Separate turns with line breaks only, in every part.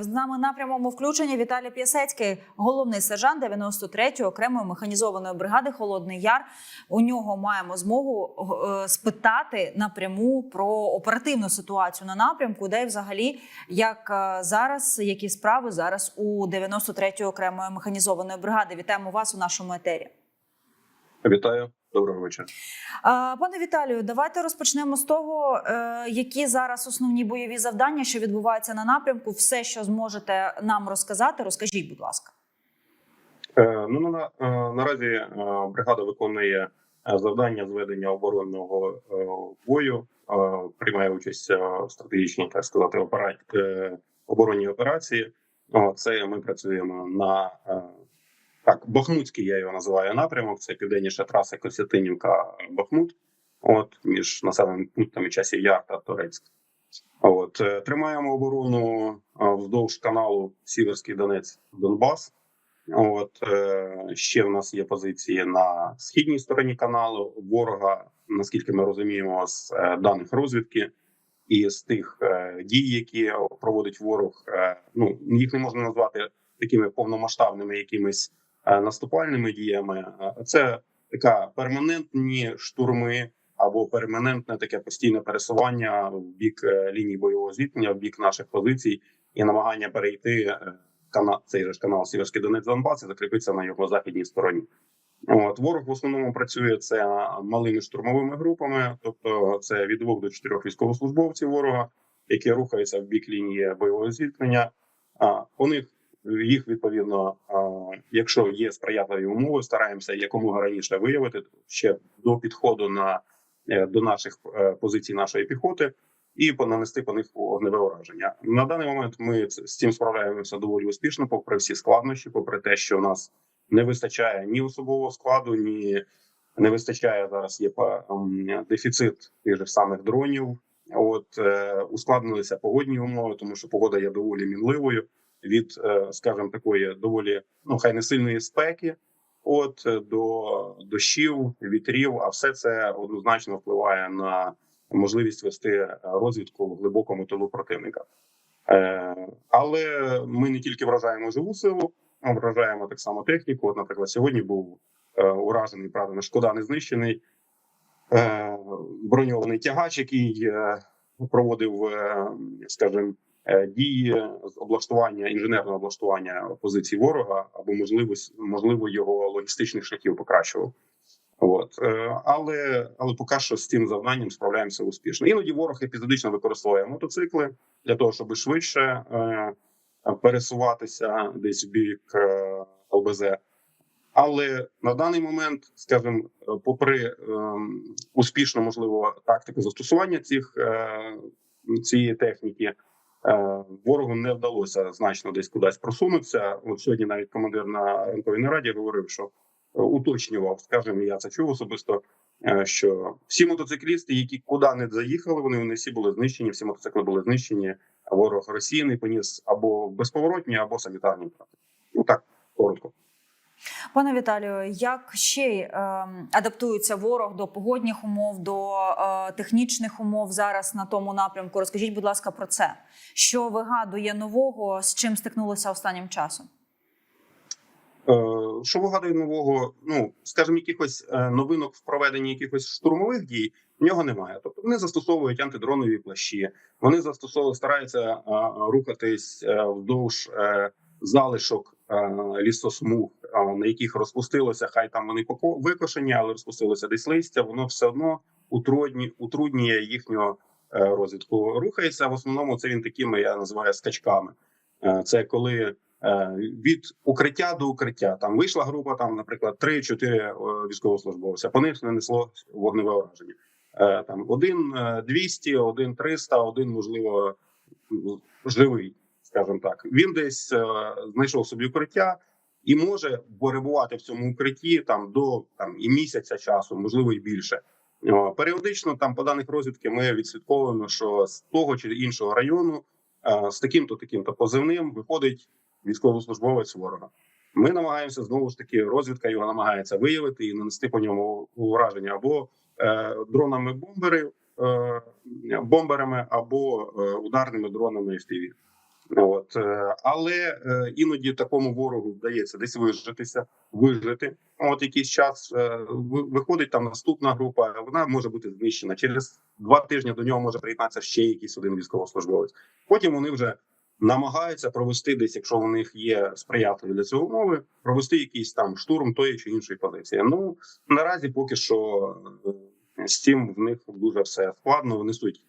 З нами на прямому включенні Віталій П'ясецький, головний сержант 93-ї окремої механізованої бригади Холодний Яр. У нього маємо змогу е, спитати напряму про оперативну ситуацію на напрямку, де взагалі як е, зараз, які справи зараз у 93-ї окремої механізованої бригади. Вітаємо вас у нашому етері.
Вітаю, доброго вечора.
Пане Віталію, давайте розпочнемо з того, е, які зараз основні бойові завдання, що відбуваються на напрямку. Все, що зможете нам розказати, розкажіть, будь ласка.
Е, ну на, е, наразі бригада виконує завдання зведення оборонного бою, приймає участь в стратегічній, так сказати, опера... оборонній операції. Це ми працюємо на так, Бахмутський, я його називаю напрямок. Це південніша траса Костянтинівка Бахмут. От між населеними пунктами часів Яр та Торецьк. От е, тримаємо оборону е, вздовж каналу Сіверський Донець Донбас. От е, ще в нас є позиції на східній стороні каналу ворога, наскільки ми розуміємо, з даних розвідки і з тих дій, які проводить ворог. Ну їх не можна назвати такими повномасштабними якимись наступальними діями. Е, Це така перманентні штурми або перманентне таке постійне пересування в бік е, лінії бойового зіткнення, в бік наших позицій і намагання перейти е, канал, цей же канал Сіверський Донець Донбас і закріпитися на його західній стороні. От ворог в основному працює це малими штурмовими групами, тобто це від двох до чотирьох військовослужбовців ворога, які рухаються в бік лінії бойового зіткнення. А у них їх відповідно, якщо є сприятливі умови, стараємося якомога раніше виявити ще до підходу на е, до наших е, позицій нашої піхоти і нанести по них вогневе ураження. На даний момент ми з цим справляємося доволі успішно, попри всі складнощі, попри те, що у нас не вистачає ні особового складу, ні не вистачає зараз. Є дефіцит тих же самих дронів. От е, ускладнилися погодні умови, тому що погода є доволі мінливою від, е, скажімо, такої доволі ну хай не сильної спеки. От е, до дощів, вітрів, а все це однозначно впливає на можливість вести е, розвідку в глибокому тилу противника. Але ми не тільки вражаємо живу силу, а вражаємо так само техніку. От, наприклад, сьогодні був уражений правда, на шкода не знищений броньований тягач, який проводив, скажімо, дії з облаштування інженерного облаштування позицій ворога або можливість можливо його логістичних шляхів покращував. От е, але але поки що з цим завданням справляємося успішно. Іноді ворог епізодично використовує мотоцикли для того, щоб швидше е, пересуватися десь в бік е, ЛБЗ. Але на даний момент, скажімо, е, попри е, успішну можливо тактику застосування цих е, цієї техніки, е, ворогу не вдалося значно десь кудись просунутися. От сьогодні навіть командир на ранковій нараді говорив, що е, уточнював, скажімо, я це чув особисто. е, Що всі мотоциклісти, які куди не заїхали, вони, вони всі були знищені. Всі мотоцикли були знищені. Ворог Ворог Російний поніс або безповоротні, або санітарні втрати. Ну так коротко.
Пане Віталію, як ще е, адаптується ворог до погодних умов, до е, технічних умов зараз на тому напрямку? Розкажіть, будь ласка, про це. Що вигадує нового, з чим стикнулося останнім часом?
Е, Що вигадує нового? Ну скажімо, якихось е, новинок в проведенні якихось штурмових дій в нього немає. Тобто вони застосовують антидронові плащі, вони застосовують, стараються рухатись вздовж залишок лісосмуг, на яких розпустилося, хай там вони викошені, але розпустилося десь листя. Воно все одно утрудні, утруднює їхню е, розвідку. Рухається в основному. Це він такими я називаю скачками. Е, Це коли е, від укриття до укриття. Там вийшла група, там, наприклад, 3-4 військовослужбовця. По них нанесло вогневе ураження. Там один е, 200, один 300, один можливо живий, скажімо так. Він десь знайшов собі укриття і може перебувати в цьому укритті там до там і місяця часу, можливо, і більше. Періодично там по даних розвідки ми відслідковуємо, що з того чи іншого району е, з таким-то таким-то позивним виходить військовослужбовець ворога. Ми намагаємося знову ж таки, розвідка його намагається виявити і нанести по ньому ураження або е, дронами бомбери, е, бомберами, або е, ударними дронами FPV. От е, але е, іноді такому ворогу вдається десь вижитися, вижити. От якийсь час е, виходить там наступна група. Вона може бути знищена через два тижні. До нього може приєднатися ще якийсь один військовослужбовець. Потім вони вже намагаються провести десь, якщо у них є сприятливі для цього умови, провести якийсь там штурм тої чи іншої позиції. Ну наразі поки що з цим в них дуже все складно. Вони суть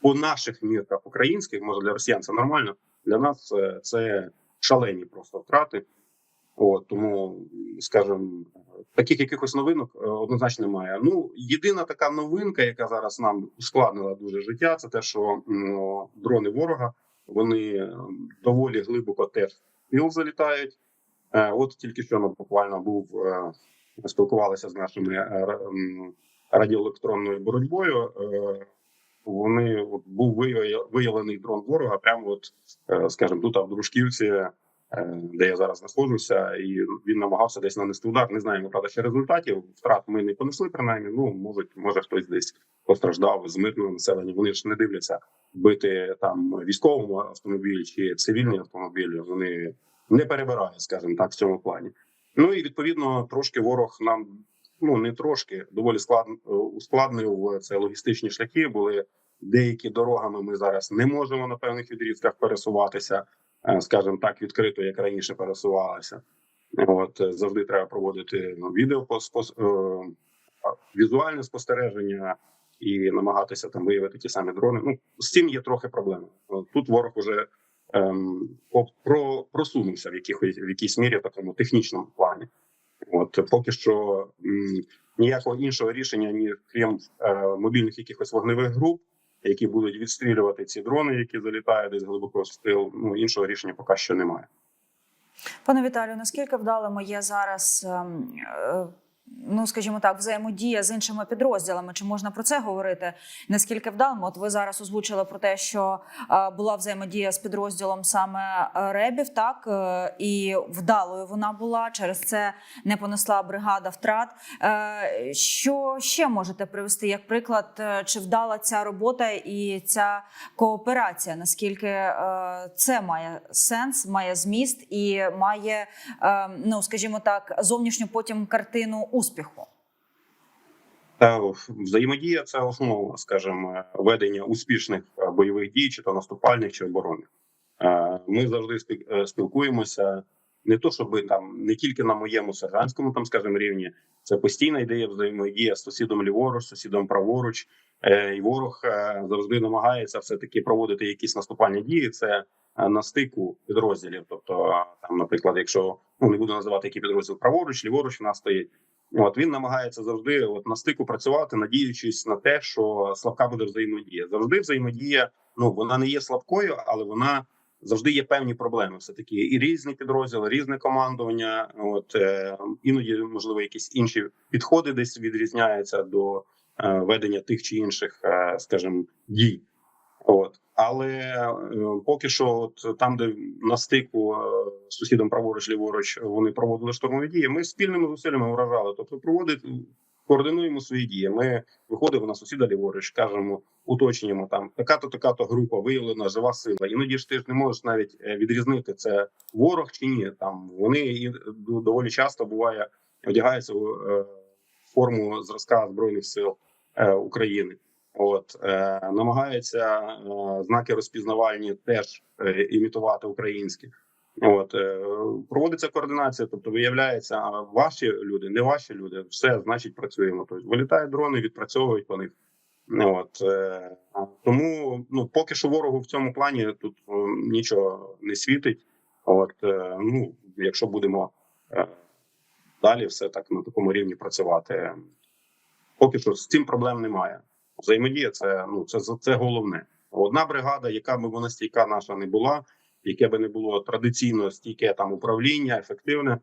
по наших мірках українських, може для росіян це нормально. Для нас це, це шалені просто втрати. От тому, скажімо, таких якихось новинок е, однозначно немає. Ну єдина така новинка, яка зараз нам ускладнила дуже життя, це те, що м, дрони ворога вони е, доволі глибоко теж тил залітають. Е, От тільки що ну, буквально був е, спілкувалися з нашими радіоелектронною боротьбою. Вони от, був виявлений дрон ворога, прямо от, е, скажімо, тут а в Дружківці, е, де я зараз знаходжуся, і він намагався десь нанести удар. Не знаємо правда ще результатів. Втрат ми не понесли принаймні. Ну може, може хтось десь постраждав з мирного населення. Вони ж не дивляться бити там військовому автомобілі чи цивільні автомобілі. Вони не перебирають, скажімо так, в цьому плані. Ну і відповідно трошки ворог нам ну не трошки доволі складно ускладнив це логістичні шляхи. Були деякі дорогами. Ми зараз не можемо на певних відрізках пересуватися, е, скажімо так, відкрито, як раніше пересувалися. От е, завжди треба проводити ну, відео е, візуальне спостереження і намагатися там виявити ті самі дрони. Ну з цим є трохи проблеми. Тут ворог уже ем, про, просунувся в якихось в якійсь мірі в такому технічному плані. От поки що ніякого іншого рішення, ні крім е, мобільних якихось вогневих груп, які будуть відстрілювати ці дрони, які залітають десь глибоко в стил. Ну іншого рішення поки що немає.
Пане Віталію, наскільки вдалими є зараз, ем, е, ну скажімо так, взаємодія з іншими підрозділами? Чи можна про це говорити? Наскільки вдалими? От ви зараз озвучили про те, що е, була взаємодія з підрозділом саме е, ребів, так е, і вдалою вона була. Через це не понесла бригада втрат. Що ще можете привести як приклад? Чи вдала ця робота і ця кооперація? Наскільки це має сенс, має зміст і має, ну скажімо так, зовнішню потім картину успіху?
Та взаємодія це основа, скажімо, ведення успішних е, бойових дій, чи то наступальних, чи оборонних. Е, Ми завжди е, спілкуємося не то, щоб там не тільки на моєму сержантському, там скажімо, рівні. Це постійна ідея взаємодія з сусідом ліворуч, сусідом праворуч. І ворог завжди намагається все таки проводити якісь наступальні дії. Це на стику підрозділів. Тобто, там, наприклад, якщо ну не буду називати який підрозділ праворуч, ліворуч в нас стоїть. От він намагається завжди от на стику працювати, надіючись на те, що слабка буде взаємодія. Завжди взаємодія. Ну вона не є слабкою, але вона завжди є певні проблеми. Все таки і різні підрозділи, різне командування. От е, іноді можливо якісь інші підходи десь відрізняються до е, ведення тих чи інших, е, скажімо, дій. От але е, поки що, от там, де на стику е, з сусідом праворуч, ліворуч, вони проводили штурмові дії. Ми спільними зусиллями вражали. Тобто, проводить координуємо свої дії. Ми виходимо на сусіда ліворуч, кажемо, уточнюємо там така-то, така-то група, виявлена жива сила. Іноді ж ти ж не можеш навіть е, відрізнити це ворог чи ні. Там вони і доволі часто буває одягаються е, форму зразка збройних сил України. От е, намагаються е, знаки розпізнавальні теж е, імітувати українські. От е, проводиться координація, тобто виявляється, а ваші люди, не ваші люди, все значить працюємо. Тобто вилітають дрони, відпрацьовують по них. От е, тому ну поки що ворогу в цьому плані тут е, нічого не світить. От е, ну якщо будемо е, далі все так на такому рівні працювати, поки що з цим проблем немає. Взаємодія це ну це це головне. Одна бригада, яка би вона стійка наша не була, яке би не було традиційно стійке там управління, ефективне.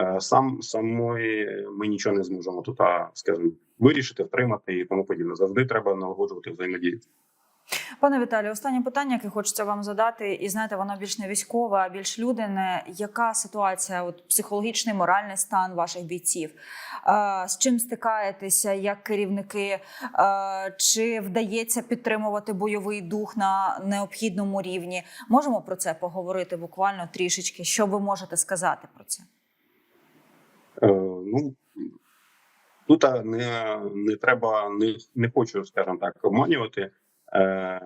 е, Сам самої ми нічого не зможемо тут, скажімо, вирішити, втримати і тому подібне. Завжди треба налагоджувати взаємодію.
Пане Віталію, останнє питання, яке хочеться вам задати, і знаєте, воно більш не військове, а більш людине. Яка ситуація, от психологічний, моральний стан ваших бійців? З чим стикаєтеся як керівники? Чи вдається підтримувати бойовий дух на необхідному рівні? Можемо про це поговорити буквально трішечки. Що ви можете сказати про це?
Е, ну тут не, не треба, не, не хочу, скажімо так, обманювати. Е,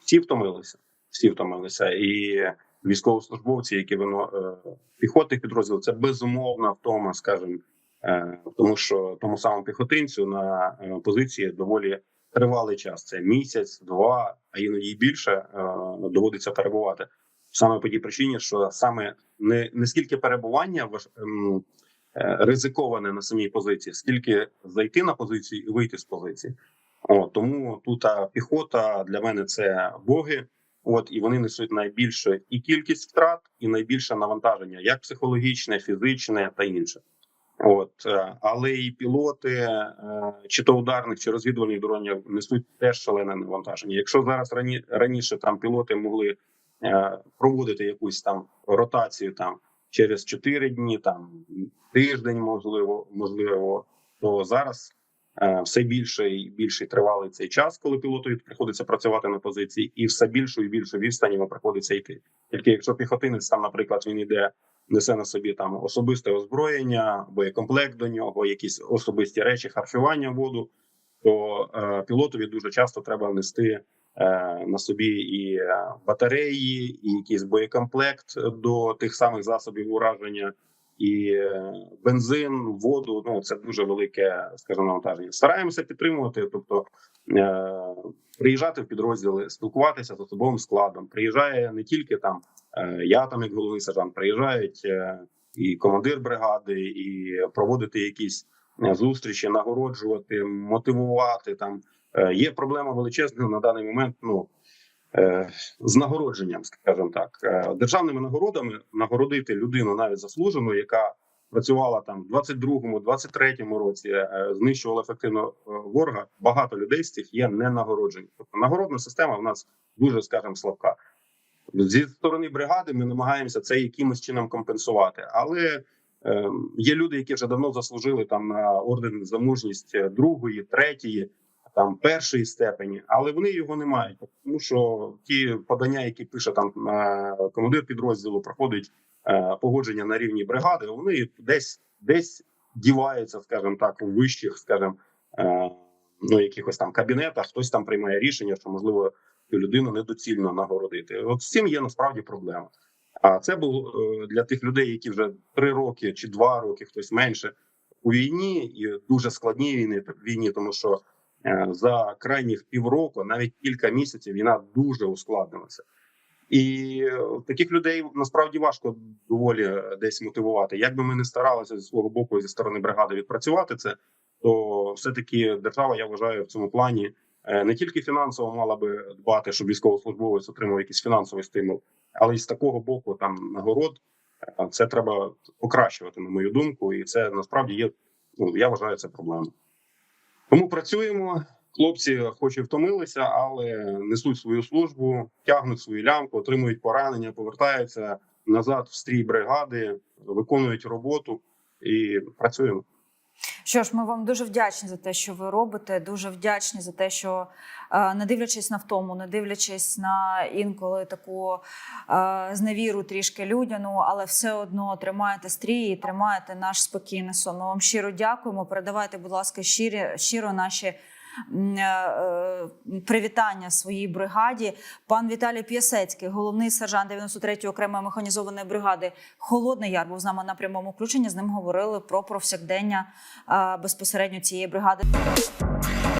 всі втомилися. Всі втомилися. І військовослужбовці, які воно е, піхотних підрозділів, це безумовна втома, скажімо, е, тому що тому самому піхотинцю на е, позиції доволі тривалий час. Це місяць, два, а іноді більше е, доводиться перебувати. Саме по тій причині, що саме не, не скільки перебування важ, ем, е, ризиковане на самій позиції, скільки зайти на позицію і вийти з позиції. От, тому тут піхота для мене це боги. От і вони несуть найбільшу і кількість втрат, і найбільше навантаження, як психологічне, фізичне та інше. От е, але і пілоти, е, чи то ударних, чи розвідувальних дронів несуть теж шалене навантаження. Якщо зараз рані, раніше там пілоти могли е, проводити якусь там ротацію там через 4 дні, там тиждень, можливо, можливо, то зараз все більше і більше тривалий цей час, коли пілоту приходиться працювати на позиції, і все більшу і більшу відстань йому приходиться йти. Тільки якщо піхотинець там, наприклад, він іде, несе на собі там особисте озброєння, боєкомплект до нього, якісь особисті речі, харчування, воду, то е, пілотові дуже часто треба нести е, на собі і е, батареї, і якийсь боєкомплект до тих самих засобів ураження, і бензин, воду. Ну це дуже велике, скажімо, навантаження. Стараємося підтримувати, тобто е, приїжджати в підрозділи, спілкуватися з особовим складом. Приїжджає не тільки там е, я, там як головний сержант, приїжджають е, і командир бригади, і проводити якісь е, зустрічі, нагороджувати, мотивувати там. Е, Є проблема величезна на даний момент. Ну з нагородженням, скажімо так, Е, державними нагородами нагородити людину навіть заслужену, яка працювала там в 22-му, 23-му році, е, знищувала ефективно е, ворога. Багато людей з цих є не нагороджені. Тобто нагородна система в нас дуже, скажімо, слабка. Зі сторони бригади ми намагаємося це якимось чином компенсувати, але е, є люди, які вже давно заслужили там на орден за мужність е, другої, третьої, там першої степені, але вони його не мають, тому що ті подання, які пише там е, командир підрозділу, проходить е, погодження на рівні бригади. Вони десь десь діваються, скажімо так, у вищих, скажімо, е, ну якихось там кабінетах. Хтось там приймає рішення, що можливо цю людину недоцільно нагородити. От з цим є насправді проблема. А це е, для тих людей, які вже три роки чи два роки, хтось менше у війні і дуже складній війни війні, тому що за крайніх півроку, навіть кілька місяців, війна дуже ускладнилася. І е, таких людей насправді важко доволі е, десь мотивувати. Як би ми не старалися зі свого боку зі сторони бригади відпрацювати це, то все таки держава, я вважаю, в цьому плані е, не тільки фінансово мала би дбати, щоб військовослужбовець отримав якийсь фінансовий стимул, але й з такого боку там нагород е, це треба покращувати, на мою думку, і це насправді є. Ну я вважаю це проблемою. Тому працюємо. Хлопці, хоч і втомилися, але несуть свою службу, тягнуть свою лямку, отримують поранення, повертаються назад в стрій бригади, виконують роботу і працюємо.
Що ж, ми вам дуже вдячні за те, що ви робите. Дуже вдячні за те, що не дивлячись на втому, не дивлячись на інколи таку е, зневіру трішки людяну, але все одно тримаєте стрій і тримаєте наш спокійний сон. Ми вам щиро дякуємо. Передавайте, будь ласка, щирі, щиро наші. е, е, Привітання своїй бригаді. Пан Віталій П'ясецький, головний сержант 93-ї окремої механізованої бригади Холодний Яр, був з нами на прямому включенні. З ним говорили про повсякдення е, безпосередньо цієї бригади.